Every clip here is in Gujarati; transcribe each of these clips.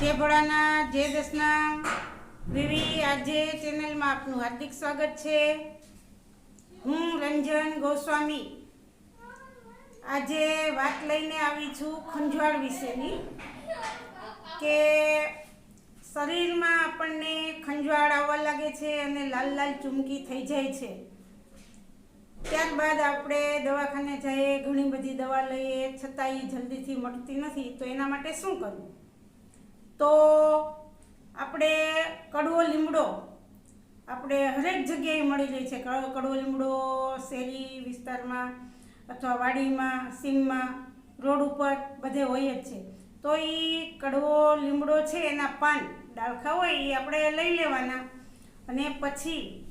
જય ભોળાના જય દસના વિવી આજે ચેનલમાં આપનું હાર્દિક સ્વાગત છે. હું રંજન ગોસ્વામી આજે વાત લઈને આવી છું ખંજવાળ વિશેની કે શરીરમાં આપણને ખંજવાળ આવવા લાગે છે અને લાલ લાલ ચૂમકી થઈ જાય છે. ત્યારબાદ આપણે દવાખાને જઈએ, ઘણી બધી દવા લઈએ છતાં એ જલ્દીથી મળતી નથી, તો એના માટે શું કરવું? તો આપણે કડવો લીમડો આપણે હરેક જગ્યાએ મળી જાય છે. કડવો લીમડો શેરી વિસ્તારમાં અથવા વાડીમાં, સીમમાં, રોડ ઉપર બધે હોય જ છે. તો એ કડવો લીમડો છે એના પાન. ડાળખા હોય એ આપણે લઈ લેવાના. અને પછી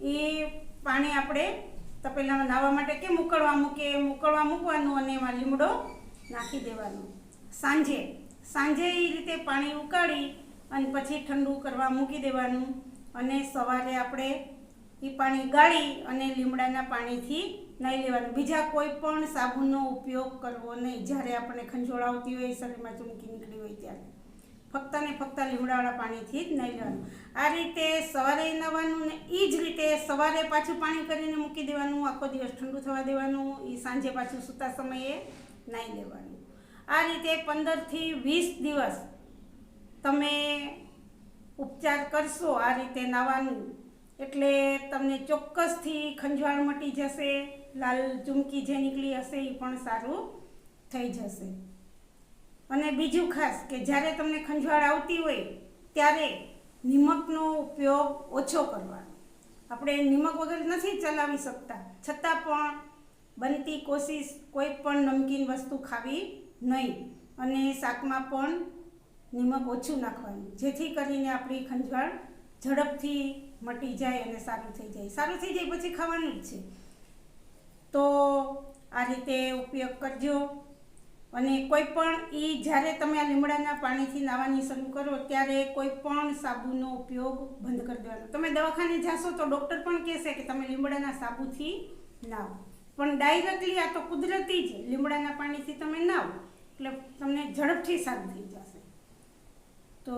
એ પાણી આપણે તપેલામાં નાહવા માટે કેમ ઉકળવા મૂકે મૂકળવા મૂકવાનું અને એમાં લીમડો નાખી દેવાનો. સાંજે સાંજે એ રીતે પાણી ઉકાળી અને પછી ઠંડુ કરવા મૂકી દેવાનું અને સવારે આપણે એ પાણી ગાળી અને લીમડાના પાણીથી નાહી લેવાનું. બીજા કોઈ પણ સાબુનો ઉપયોગ કરવો નહીં. જ્યારે આપણને ખંજોળ આવતી હોય, શરીરમાં ચૂમકી નીકળી હોય ત્યારે. ફક્ત ને ફક્ત લીમડાવાળા પાણીથી જ નાહી લેવાનું. આ રીતે સવારે નવાનું ને એ જ રીતે સવારે પાછું પાણી કરીને મૂકી દેવાનું. આખો દિવસ ઠંડુ થવા દેવાનું. એ સાંજે પાછું સૂતા સમયે નાહી લેવાનું. આ રીતે પંદરથી વીસ દિવસ તમે ઉપચાર કરશો આ રીતે નાવાનું. એટલે તમને ચોક્કસથી ખંજવાળ મટી જશે, લાલ ચૂમકી જે નીકળી હશે એ પણ સારું થઈ જશે. અને બીજું ખાસ કે જ્યારે તમને ખંજવાળ આવતી હોય ત્યારે નિમકનો ઉપયોગ ઓછો કરવાનો. આપણે નિમક વગર નથી ચલાવી શકતા. છતાં પણ બનતી કોશિશ કોઈ પણ નમકીન વસ્તુ ખાવી નહીં. અને શાકમાં પણ નિમક ઓછું નાખવાનું. જેથી કરીને આપણી ખંજવાળ ઝડપથી મટી જાય અને સારું થઈ જાય. સારું થઈ જાય પછી ખાવાનું જ છે. તો આ રીતે ઉપયોગ કરજો. અને કોઈ પણ એ જ્યારે તમે આ લીમડાના પાણીથી નાહવાની શરૂ કરો, ત્યારે કોઈ પણ સાબુનો ઉપયોગ બંધ કરી દેવાનો. તમે દવાખાને જાશો તો ડૉક્ટર પણ કહેશે કે તમે લીમડાના સાબુથી નાહો પણ ડાયરેક્ટલી આ તો કુદરતી જ લીમડાના પાણીથી તમે નાહો એટલે તમને ઝડપથી સારું થઈ જશે. તો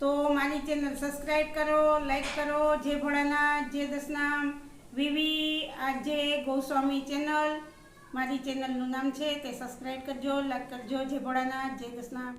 તો મારી ચેનલ સબસ્ક્રાઈબ કરો, લાઈક કરો, જે ભોળાના જે દસના વિવી આજે ગોસ્વામી ચેનલ. મારી ચેનલનું નામ છે તે સબસ્ક્રાઈબ કરજો, લાઈક કરજો, જે ભોળાના જે દસના